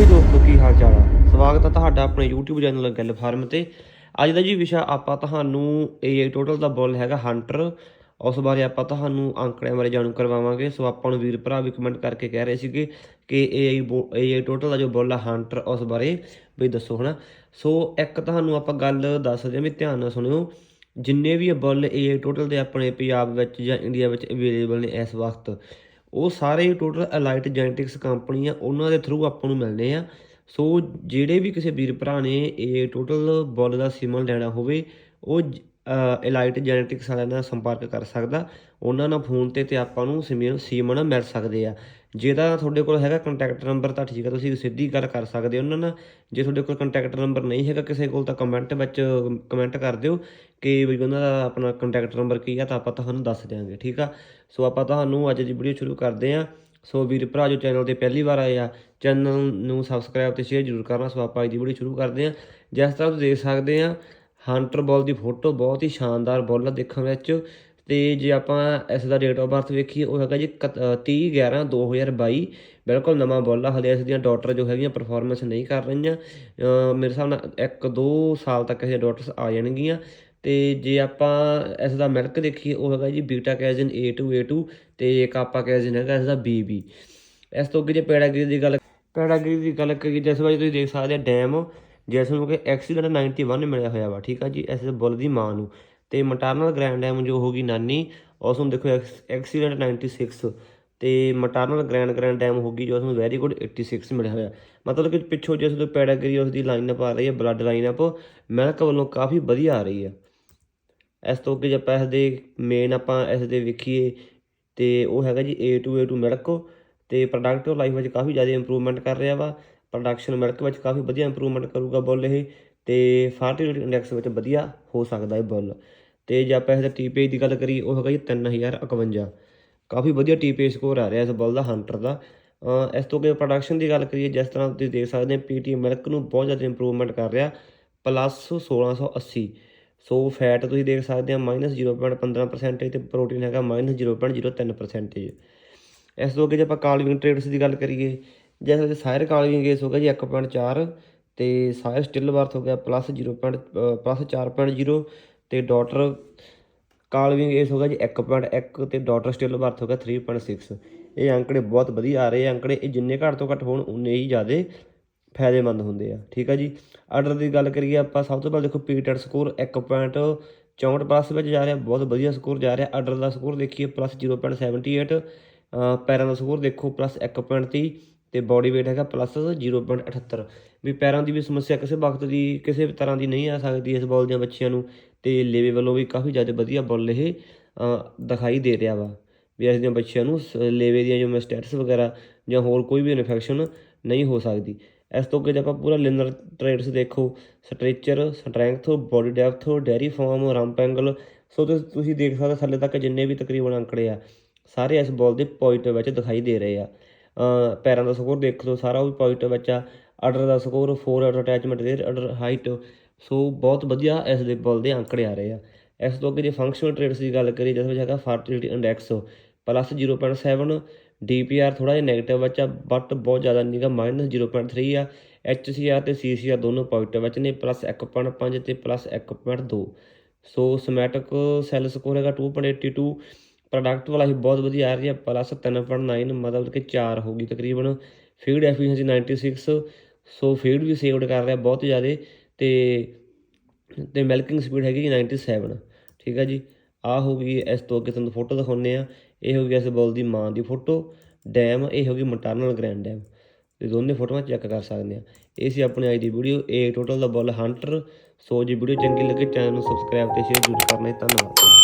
ਵੀ ਦੋਸਤੋ, ਕੀ ਹਾਲ ਚਾਲ ਆ? ਸਵਾਗਤ ਹੈ ਤੁਹਾਡਾ ਆਪਣੇ YouTube ਚੈਨਲ ਗੱਲ ਫਾਰਮ ਤੇ। ਅੱਜ ਦਾ ਜੀ ਵਿਸ਼ਾ ਆਪਾਂ ਤੁਹਾਨੂੰ AI ਟੋਟਲ ਦਾ ਬੁੱਲ ਹੈਗਾ ਹੰਟਰ ਉਸ ਬਾਰੇ ਆਪਾਂ ਤੁਹਾਨੂੰ ਅੰਕੜਿਆਂ ਬਾਰੇ ਜਾਣੂ ਕਰਵਾਵਾਂਗੇ। ਸੋ ਆਪਾਂ ਨੂੰ ਵੀਰ ਭਰਾ ਵੀ ਕਮੈਂਟ ਕਰਕੇ ਕਹਿ ਰਹੇ ਸੀਗੇ ਕਿ AI ਬੋ- AI ਟੋਟਲ ਦਾ ਜੋ ਬੁੱਲ ਆ ਹੰਟਰ ਉਸ ਬਾਰੇ ਵੀ ਦੱਸੋ ਹਨਾ। ਸੋ ਇੱਕ ਤੁਹਾਨੂੰ ਆਪਾਂ ਗੱਲ ਦੱਸਦੇ ਹਾਂ ਵੀ ਧਿਆਨ ਨਾਲ ਸੁਣਿਓ। ਜਿੰਨੇ ਵੀ ਇਹ ਬੁੱਲ AI ਟੋਟਲ ਦੇ ਆਪਣੇ ਪੰਜਾਬ ਵਿੱਚ ਜਾਂ ਇੰਡੀਆ ਵਿੱਚ ਅਵੇਲੇਬਲ ਨੇ ਇਸ ਵਕਤ ਉਹ ਸਾਰੇ ਟੋਟਲ ਅਲਾਈਟ ਜੈਨੇਟਿਕਸ ਕੰਪਨੀ ਆ, ਉਹਨਾਂ ਦੇ ਥਰੂ ਆਪਾਂ ਨੂੰ ਮਿਲਨੇ ਆ। ਸੋ ਜਿਹੜੇ ਵੀ ਕਿਸੇ ਵੀਰ ਭਰਾ ਨੇ, ਇਹ ਟੋਟਲ ਬੁੱਲ ਦਾ ਸੀਮਨ ਲੈਣਾ ਹੋਵੇ, ਉਹ ਇਲਾਈਟ ਜੈਨੇਟਿਕਸ ਵਾਲਿਆਂ ਨਾਲ ਸੰਪਰਕ ਕਰ ਸਕਦਾ। ਉਹਨਾਂ ਨਾਲ ਫੋਨ ਤੇ ਤੇ ਆਪਾਂ ਨੂੰ ਸੀਮਨ ਸੀਮਨ ਮਿਲ ਸਕਦੇ ਆ। ਜੇ ਤਾਂ ਤੁਹਾਡੇ ਕੋਲ ਹੈਗਾ ਕੰਟੈਕਟ ਨੰਬਰ ਤਾਂ ਠੀਕ ਆ, ਤੁਸੀਂ ਸਿੱਧੀ ਗੱਲ ਕਰ ਸਕਦੇ ਹੋ ਉਹਨਾਂ ਨਾਲ। ਜੇ ਤੁਹਾਡੇ ਕੋਲ ਕੰਟੈਕਟ ਨੰਬਰ ਨਹੀਂ ਹੈਗਾ ਕਿਸੇ ਕੋਲ ਤਾਂ ਕਮੈਂਟ ਵਿੱਚ ਕਮੈਂਟ ਕਰ ਦਿਓ ਕਿ ਵੀ ਉਹਨਾਂ ਦਾ ਆਪਣਾ ਕੰਟੈਕਟ ਨੰਬਰ ਕੀ ਆ ਤਾਂ ਆਪਾਂ ਤੁਹਾਨੂੰ ਦੱਸ ਦਿਆਂਗੇ, ਠੀਕ ਆ? ਸੋ ਆਪਾਂ ਤੁਹਾਨੂੰ ਅੱਜ ਦੀ ਵੀਡੀਓ ਸ਼ੁਰੂ ਕਰਦੇ ਹਾਂ ਸੋ ਵੀਰ ਭਰਾ, ਜੋ ਚੈਨਲ ਤੇ ਪਹਿਲੀ ਵਾਰ ਆਏ ਆ ਚੈਨਲ ਨੂੰ ਸਬਸਕ੍ਰਾਈਬ ਤੇ ਸ਼ੇਅਰ ਜ਼ਰੂਰ ਕਰਨਾ। ਸੋ ਆਪਾਂ ਅੱਜ ਦੀ ਵੀਡੀਓ ਸ਼ੁਰੂ ਕਰਦੇ ਹਾਂ ਜਿਸ ਤਰ੍ਹਾਂ ਤੁਸੀਂ ਦੇਖ ਸਕਦੇ ਆ ਹੰਟਰ ਬੋਲ ਦੀ ਫੋਟੋ ਬਹੁਤ ਹੀ ਸ਼ਾਨਦਾਰ ਬੋਲ ਆ ਦੇਖਣ ਵਿੱਚ। ਤੇ ਜੇ ਆਪਾਂ ਇਸ ਦਾ ਡੇਟ ਆਫ ਬਰਥ ਵੇਖੀਏ, ਉਹ ਹੈਗਾ ਜੀ 30 11 2022 ਬਿਲਕੁਲ ਨਵਾਂ ਬੋਲ ਆ, ਹਲੇ ਇਸ ਦੀਆਂ ਡਾਟਰ ਜੋ ਹੈਗੀਆਂ ਪਰਫਾਰਮੈਂਸ ਨਹੀਂ ਕਰ ਰਹੀਆਂ। ਮੇਰੇ ਹਿਸਾਬ ਨਾਲ 1-2 ਸਾਲ ਤੱਕ ਇਹ ਡਾਟਰਸ ਆ ਜਾਣਗੀਆਂ। ਤੇ ਜੇ ਆਪਾਂ ਇਸ ਦਾ ਮਿਲਕ ਦੇਖੀਏ, ਉਹ ਹੈਗਾ ਜੀ ਬੀਟਾ ਕੈਜ਼ਨ A2 A2 ਤੇ ਕਾਪਾ ਕੈਜ਼ਨ ਹੈਗਾ ਇਸ ਦਾ BB ਇਸ ਤੋਂ ਅੱਗੇ ਜੇ ਪੈਡਾਗਰੀ ਦੀ ਗੱਲ ਪੈਡਾਗਰੀ ਦੀ ਗੱਲ ਕਰੀਏ, ਜਿਸ ਵਾਰ ਤੁਸੀਂ ਦੇਖ ਸਕਦੇ ਆ ਡੈਮ ਜਿਸ ਨੂੰ ਕਿ ਐਕਸੀਡੈਂਟ 91 ਮਿਲਿਆ ਹੋਇਆ ਵਾ, ਠੀਕ ਆ ਜੀ, ਇਸ ਬੁੱਲ ਦੀ ਮਾਂ ਨੂੰ। ਤੇ ਮਟਰਨਲ ਗ੍ਰੈਂਡ ਡੈਮ ਜੋ ਹੋਗੀ ਨਾਨੀ ਉਸ ਨੂੰ ਦੇਖੋ ਐਕਸੀਡੈਂਟ 96 ਤੇ ਮਟਰਨਲ ਗ੍ਰੈਂਡ ਗ੍ਰੈਂਡ ਡੈਮ ਹੋਗੀ ਜੋ ਉਸ ਨੂੰ ਵੈਰੀ ਗੁੱਡ 86 ਮਿਲਿਆ ਹੋਇਆ। ਮਤਲਬ ਕਿ ਪਿੱਛੋਂ ਜਿਸ ਤੋਂ ਪੈਡਾਗਰੀ ਉਸ ਦੀ ਲਾਈਨਅਪ ਆ ਰਹੀ ਹੈ ਬਲੱਡ ਲਾਈਨਅਪ ਮਿਲਕ ਵੱਲੋਂ ਕਾਫੀ ਵਧੀਆ ਆ ਰਹੀ ਹੈ। ਇਸ ਤੋਂ ਅੱਗੇ ਜੇ ਆਪਾਂ ਇਸ ਦੇ ਮੇਨ ਆਪਾਂ ਇਸ ਦੇ ਵੇਖੀਏ, ਤੇ ਉਹ ਹੈਗਾ ਜੀ A2 A2 ਮਿਲਕ ਤੇ ਪ੍ਰੋਡਕਟ ਲਾਈਫ ਵਿੱਚ ਕਾਫੀ ਜ਼ਿਆਦਾ ਇੰਪਰੂਵਮੈਂਟ ਕਰ ਰਿਹਾ ਵਾ। ਪ੍ਰੋਡਕਸ਼ਨ ਮਿਲਕ ਵਿੱਚ ਕਾਫੀ ਵਧੀਆ ਇੰਪਰੂਵਮੈਂਟ ਕਰੂਗਾ ਬੁੱਲ ਇਹ ਤੇ ਫਰਟੀਲਿਟੀ ਇੰਡੈਕਸ ਵਿੱਚ ਵਧੀਆ ਹੋ ਸਕਦਾ ਹੈ ਬੁੱਲ। ਤੇ ਜੇ ਆਪਾਂ ਇਸ ਦੇ ਟੀਪੀਏ ਦੀ ਗੱਲ ਕਰੀਏ, ਉਹ ਹੈਗਾ ਜੀ 3051 ਕਾਫੀ ਵਧੀਆ ਟੀਪੀਏ ਸਕੋਰ ਆ ਰਿਹਾ ਇਸ ਬੁੱਲ ਦਾ ਹੰਟਰ ਦਾ। ਇਸ ਤੋਂ ਅੱਗੇ ਪ੍ਰੋਡਕਸ਼ਨ ਦੀ ਗੱਲ ਕਰੀਏ, ਜਿਸ ਤਰ੍ਹਾਂ ਤੁਸੀਂ ਦੇਖ ਸਕਦੇ ਹੋ ਪੀਟੀ ਮਿਲਕ ਨੂੰ ਬਹੁਤ ਜ਼ਿਆਦਾ ਇੰਪਰੂਵਮੈਂਟ ਕਰ ਰਿਹਾ ਪਲੱਸ 1680 ਸੋ ਫੈਟ ਤੁਸੀਂ ਦੇਖ ਸਕਦੇ ਆ -0.15% ਤੇ ਪ੍ਰੋਟੀਨ ਹੈਗਾ -0.03% ਇਸ ਤੋਂ ਅੱਗੇ ਜੇ ਆਪਾਂ ਕਾਲਵਿੰਗ ਟ੍ਰੇਡਸ ਦੀ ਗੱਲ ਕਰੀਏ ਜਿਸ ਵਿੱਚ ਸਾਇਰ ਕਾਲਵਿੰਗ ਗੇਸ ਹੋ ਗਿਆ ਜੀ 1.4 ਤੇ ਸਾਇਰ ਸਟਿਲ ਵਰਥ ਹੋ ਗਿਆ ਪਲੱਸ 0. ਪਲੱਸ 4.0 ਤੇ ਡਾਟਰ ਕਾਲਵਿੰਗ ਏਸ ਹੋ ਗਿਆ ਜੀ 1.1 ਤੇ ਡਾਟਰ ਸਟਿਲ ਵਰਥ ਹੋ ਗਿਆ 3.6 ਇਹ ਅੰਕੜੇ ਬਹੁਤ ਵਧੀਆ ਆ ਰਹੇ ਆ, ਅੰਕੜੇ ਇਹ ਜਿੰਨੇ ਘੱਟ ਤੋਂ ਘੱਟ ਹੋਣ ਉਨੇ ਹੀ ਜ਼ਿਆਦੇ ਫਾਇਦੇਮੰਦ ਹੁੰਦੇ ਆ, ਠੀਕ ਆ ਜੀ ਆਰਡਰ ਦੀ ਗੱਲ ਕਰੀਏ ਆਪਾਂ, ਸਭ ਤੋਂ ਪਹਿਲਾਂ ਦੇਖੋ ਪੀਟਰ ਸਕੋਰ 1.64 ਪਲੱਸ ਵਿੱਚ ਜਾ ਰਿਹਾ, ਬਹੁਤ ਵਧੀਆ ਸਕੋਰ ਜਾ ਰਿਹਾ ਆਰਡਰ ਦਾ ਸਕੋਰ ਦੇਖੀਏ ਪਲੱਸ 0.78 ਅਹ ਪੈਰਾਂ ਦਾ ਸਕੋਰ ਦੇਖੋ ਪਲੱਸ 1.30 ਤੇ ਬਾਡੀ weight ਹੈਗਾ ਪਲੱਸ 0.78 ਵੀ ਪੈਰਾਂ ਦੀ ਵੀ ਸਮੱਸਿਆ ਕਿਸੇ ਵਕਤ ਦੀ, ਕਿਸੇ ਵੀ ਤਰ੍ਹਾਂ ਦੀ ਨਹੀਂ ਆ ਸਕਦੀ ਇਸ ਬਾਲ ਦੀਆਂ ਬੱਚਿਆਂ ਨੂੰ, ਤੇ ਲੇਵੇ ਵੱਲੋਂ ਵੀ ਕਾਫੀ ਜ਼ਿਆਦਾ ਵਧੀਆ ਬੁੱਲ ਇਹ ਦਿਖਾਈ ਦੇ ਰਿਹਾ ਵਾ। ਵੀ ਇਸ ਦੀਆਂ ਬੱਚਿਆਂ ਨੂੰ ਸ- ਲੇਵੇ ਦੀਆਂ ਜੋ ਮੈਸਟੈਟਸ ਵਗੈਰਾ ਜਾਂ ਹੋਰ ਕੋਈ ਵੀ ਇਨਫੈਕਸ਼ਨ ਨਹੀਂ ਹੋ ਸਕਦੀ। ਇਸ ਤੋਂ ਅੱਗੇ ਜੇ ਆਪਾਂ ਪੂਰਾ ਲਿਨਰ ਟ੍ਰੇਡਸ ਦੇਖੋ stature strength body depth dairy form rump angle so ਤੁਸ- ਤੁਸੀਂ ਦੇਖ ਸਕਦੇ ਹੋ ਥੱਲੇ ਤੱਕ ਜਿੰਨੇ ਵੀ ਤਕਰੀਬਨ ਅੰਕੜੇ ਆ, ਸਾਰੇ ਇਸ ਬਾਲ ਦੇ ਪੋਜ਼ਿਟਿਵ ਵਿੱਚ ਦਿਖਾਈ ਦੇ ਰਹੇ ਆ। ਪੈਰਾਂ ਦਾ ਸਕੋਰ ਦੇਖ ਲਓ, ਸਾਰਾ ਉਹ ਵੀ ਪੋਜ਼ਿਟਿਵ ਵਿੱਚ ਆ। ਆਰਡਰ ਦਾ ਸਕੋਰ 4 ਆਰਡਰ ਅਟੈਚਮੈਂਟ ਦੇ ਆਰਡਰ ਹਾਈਟ ਸੋ ਬਹੁਤ ਵਧੀਆ ਇਸ ਦੇ ਬੋਲ ਦੇ ਅੰਕੜੇ ਆ ਰਹੇ ਆ। ਇਸ ਤੋਂ ਅੱਗੇ ਜੇ ਫੰਕਸ਼ਨਲ ਟ੍ਰੇਡਸ ਦੀ ਗੱਲ ਕਰੀਏ, ਜਿਸ ਵਿੱਚ ਹੈਗਾ ਫਰਟੀਲਿਟੀ ਇੰਡੈਕਸ ਪਲੱਸ 0.7 ਡੀਪੀਆਰ ਥੋੜਾ ਜਿਹਾ ਨੈਗੇਟਿਵ ਵਿੱਚ ਆ ਬਟ ਬਹੁਤ ਜ਼ਿਆਦਾ ਨਹੀਂਗਾ -0.3 ਆ। ਐਚਸੀਆਰ ਤੇ ਸੀਸੀਆਰ ਦੋਨੋਂ ਪੋਜ਼ਿਟਿਵ ਵਿੱਚ ਨੇ ਪਲੱਸ 1.5 ਤੇ plus 1.2 so somatic cell score ਹੈਗਾ 2.82 ਪ੍ਰੋਡਕਟ ਵਾਲਾ ਹੀ ਬਹੁਤ ਵਧੀਆ ਆ ਰਹੀ। ਹੈ ਪਲੱਸ 3.9 ਮਤਲਬ ਕਿ 4 ਹੋਗੀ ਤਕਰੀਬਨ। ਫੀਡ ਐਫੀਸ਼ੀਐਂਸੀ 96 ਸੋ ਫੀਡ ਵੀ ਸੇਵਡ ਕਰ ਰਿਹਾ ਬਹੁਤ ਜ਼ਿਆਦਾ। ਤੇ ਤੇ ਮਿਲਕਿੰਗ ਸਪੀਡ ਹੈਗੀ ਜੀ 97 ਠੀਕ ਆ ਜੀ। ਆ ਹੋ ਗਈ ਇਸ ਤੋਂ ਅੱਗੇ ਤੁਹਾਨੂੰ ਫੋਟੋ ਦਿਖਾਉਂਦੇ ਆ ਇਹ ਹੋ ਗਈ ਇਸ ਬੋਲ ਦੀ ਮਾਂ ਦੀ ਫੋਟੋ ਡੈਮ ਇਹ ਹੋ ਗਈ ਮਟਰਨਲ ਗ੍ਰੈਂਡ ਡੈਮ ਤੇ ਦੋਨੇ ਫੋਟੋਆਂ ਚੈੱਕ ਕਰ ਸਕਦੇ ਆ ਇਹ ਸੀ ਆਪਣੀ ਅੱਜ ਦੀ ਵੀਡੀਓ ਇਹ ਟੋਟਲ ਦਾ ਬੋਲ ਹੰਟਰ ਸੋ ਜੇ ਵੀਡੀਓ ਚੰਗੀ ਲੱਗੇ ਚੈਨਲ ਨੂੰ ਸਬਸਕ੍ਰਾਈਬ ਤੇ ਸ਼ੇਅਰ ਜ਼ਰੂਰ ਕਰਨਾ ਧੰਨਵਾਦ।